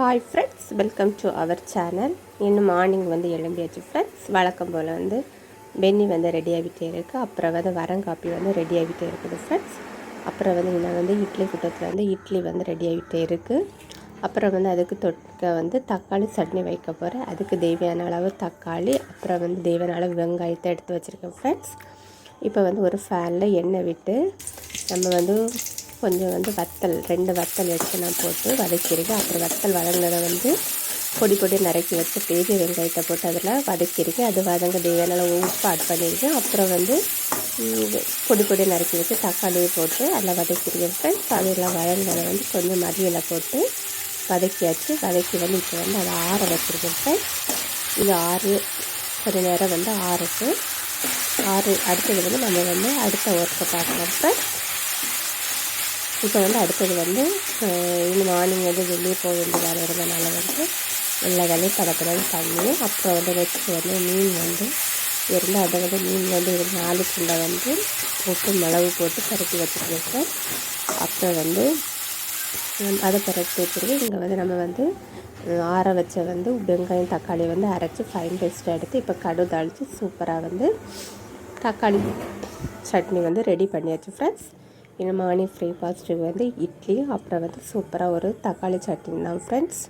Hi friends welcome to our channel இன்னும் morning வந்து எழும்பியாச்சு ஃப்ரெண்ட்ஸ் வழக்கம் போல் வந்து பென்னி வந்து ரெடி ஆகிட்டே இருக்குது அப்புறம் வந்து வரங்காப்பி வந்து ரெடி ஆகிட்டே இருக்குது ஃப்ரெண்ட்ஸ் அப்புறம் வந்து இன்னும் வந்து இட்லி கூட்டத்தில் வந்து இட்லி வந்து ரெடி ஆகிட்டே இருக்குது அப்புறம் வந்து அதுக்கு தொட்க வந்து தக்காளி சட்னி வைக்க போகிறேன் அதுக்கு தேவையான அளவு தக்காளி அப்புறம் வந்து தேவையான அளவு வெங்காயத்தை எடுத்து வச்சுருக்கேன் ஃப்ரெண்ட்ஸ் இப்போ வந்து ஒரு ஃபேனில் எண்ணெய் விட்டு நம்ம வந்து கொஞ்சம் வந்து வத்தல் ரெண்டு வத்தல் வச்சு நான் போட்டு வதக்கிடுங்க அப்புறம் வத்தல் வதங்கினதை வந்து பொடி பொடி நறுக்கி வச்சு பெரிய வெங்காயத்தை போட்டு அதில் வதக்கிருக்கேன் அது வதங்க தேவையான உப்பு ஆட் பண்ணியிருக்கேன் அப்புறம் வந்து பொடி பொடி நறுக்கி வச்சு தக்காளியை போட்டு அதில் வதக்கிருக்கேன் ஃப்ரெண்ட்ஸ் அதெல்லாம் வதங்கினதை வந்து கொஞ்சம் மதியில் போட்டு வதக்கியாச்சு. வதக்கி வந்து இப்போ வந்து அதை ஆற வச்சுருக்கேன் ஃப்ரெண்ட்ஸ் இது ஆறு கொஞ்ச நேரம் வந்து ஆறுக்கு ஆறு அடுத்தது வந்து நம்ம வந்து அடுத்த ஒர்க்கை பார்க்கலாம் ஃப்ரெண்ட்ஸ் இப்போ வந்து அடுத்தது வந்து இன்னும் மார்னிங் வந்து வெளியே போக வேண்டிய வேலை இருந்தனால வந்து எல்லா வேலையும் படப்படம் பண்ணி அப்புறம் வந்து நெக்ஸ்ட்டு வந்து மீன் வந்து இருந்து அதை வந்து மீன் வந்து ஒரு நாலு சுண்டை வந்து உப்பு மிளகு போட்டு பரட்டி வச்சுருக்கேன் அப்புறம் வந்து அதை பரட்டி வச்சுருக்கேன் இங்கே வந்து நம்ம வந்து ஆற வச்ச வந்து வெங்காயம் தக்காளி வந்து அரைச்சி ஃபைன் பேஸ்ட்டாக எடுத்து இப்போ கடு தாளித்து சூப்பராக வந்து தக்காளி சட்னி வந்து ரெடி பண்ணியாச்சு ஃப்ரெண்ட்ஸ் இந்த மார்னிங் பிரேக்ஃபாஸ்ட்டுக்கு வந்து இட்லி அப்புறம் வந்து சூப்பராக ஒரு தக்காளி சட்னி தான் ஃப்ரெண்ட்ஸ்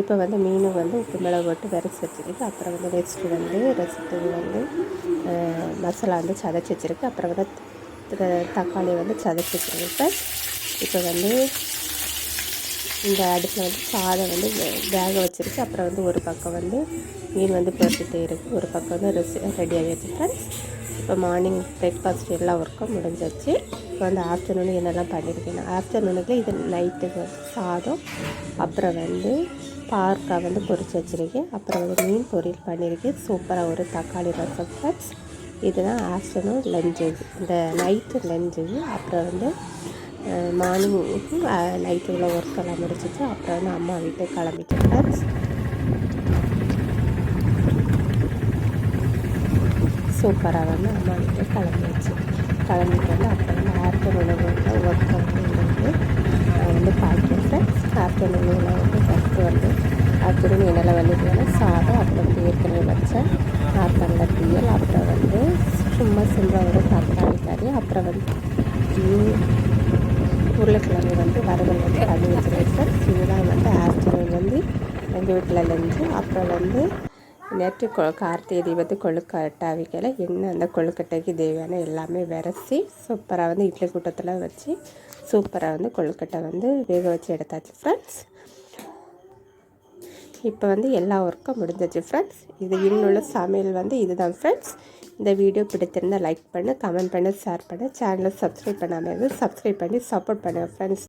இப்போ வந்து மீன் வந்து உப்பு மிளகு போட்டு விரைச்சி வச்சுருக்கு. அப்புறம் வந்து நெக்ஸ்ட்டு வந்து ரெஸ்ட்டு வந்து மசாலா வந்து சதைச்சி வச்சுருக்கு. அப்புறம் வந்து தக்காளி வந்து சதைச்சி வச்சுருக்கு இப்போ வந்து இந்த அடுப்பில் வந்து சாதம் வந்து வேக வச்சுருக்கு. அப்புறம் வந்து ஒரு பக்கம் வந்து மீன் வந்து பொறுத்துட்டே இருக்குது ஒரு பக்கம் வந்து ரெசி ரெடியாகி வச்சுருக்கேன் இப்போ மார்னிங் பிரேக்ஃபாஸ்ட் எல்லா ஒர்க்கும் முடிஞ்சிச்சு இப்போ வந்து ஆஃப்டர்நூன் என்னெல்லாம் பண்ணியிருக்கேன் ஆஃப்டர்நூனுக்கு இது நைட்டுக்கு வந்து சாதம் அப்புறம் வந்து பார்க்காய் வந்து பொறிச்சு வச்சுருக்கேன். அப்புறம் வந்து மீன் பொரியல் பண்ணியிருக்கேன் சூப்பராக ஒரு தக்காளி ரசம் ஃப்ரெண்ட்ஸ் இதுதான் ஆஃப்டர்நூன் லஞ்சு இந்த நைட்டு லஞ்சு அப்புறம் வந்து மார்னிங் நைட்டு உள்ள ஒர்க்கெல்லாம் முடிச்சிச்சு அப்புறம் வந்து அம்மா வீட்டுக்கு கிளம்பிட்டேன் ஃப்ரெண்ட்ஸ் சூப்பராக வந்து அம்மா வீட்டுக்கு கிளம்பிடுச்சு கிளம்பிட்டு வந்து அப்புறம் வந்து ஆஃப்டர்நூனில் வந்து ஒர்க் வந்து வந்து நான் வந்து பார்க்கிறேன் ஃப்ரெண்ட்ஸ் ஆஃப்டர்நூனில் வந்து ஃபஸ்ட்டு வந்து ஆஃப்டர்நூன் என்னெல்லாம் வந்துட்டு சாதம் அப்புறம் வந்து ஏற்கனவே வச்சேன். நார்த்தங்கை தீயல் அப்புறம் வந்து சும்மா சிம்பிளாக ஒரு தக்காளி கறி அப்புறம் வந்து உருளைக்கிழங்கு வந்து வறுவல் வந்து பண்ணி வச்சுருக்கேன். இதுதான் வந்து ஆஃப்டர்நூன் வந்து எங்கள் வீட்டில் லஞ்சு அப்புறம் வந்து நேற்று கொ கார்த்திகை தீபத்து கொழுக்கட்டை அவிக்கல. என்ன அந்த கொழுக்கட்டைக்கு தேவையான எல்லாமே விரசி சூப்பராக வந்து இட்லி கூட்டத்தில் வச்சு சூப்பராக வந்து கொழுக்கட்டை வந்து வேக வச்சு எடுத்தாச்சு ஃப்ரெண்ட்ஸ் இப்போ வந்து எல்லா ஒர்க்கும் முடிஞ்சிச்சு ஃப்ரெண்ட்ஸ் இது இன்னுள்ள சமையல் வந்து இதுதான் ஃப்ரெண்ட்ஸ் இந்த வீடியோ பிடித்திருந்தால் லைக் பண்ணு கமெண்ட் பண்ணு ஷேர் பண்ணு. சேனலை சப்ஸ்கிரைப் பண்ணாமல் சப்ஸ்கிரைப் பண்ணி சப்போர்ட் பண்ணுங்கள் ஃப்ரெண்ட்ஸ்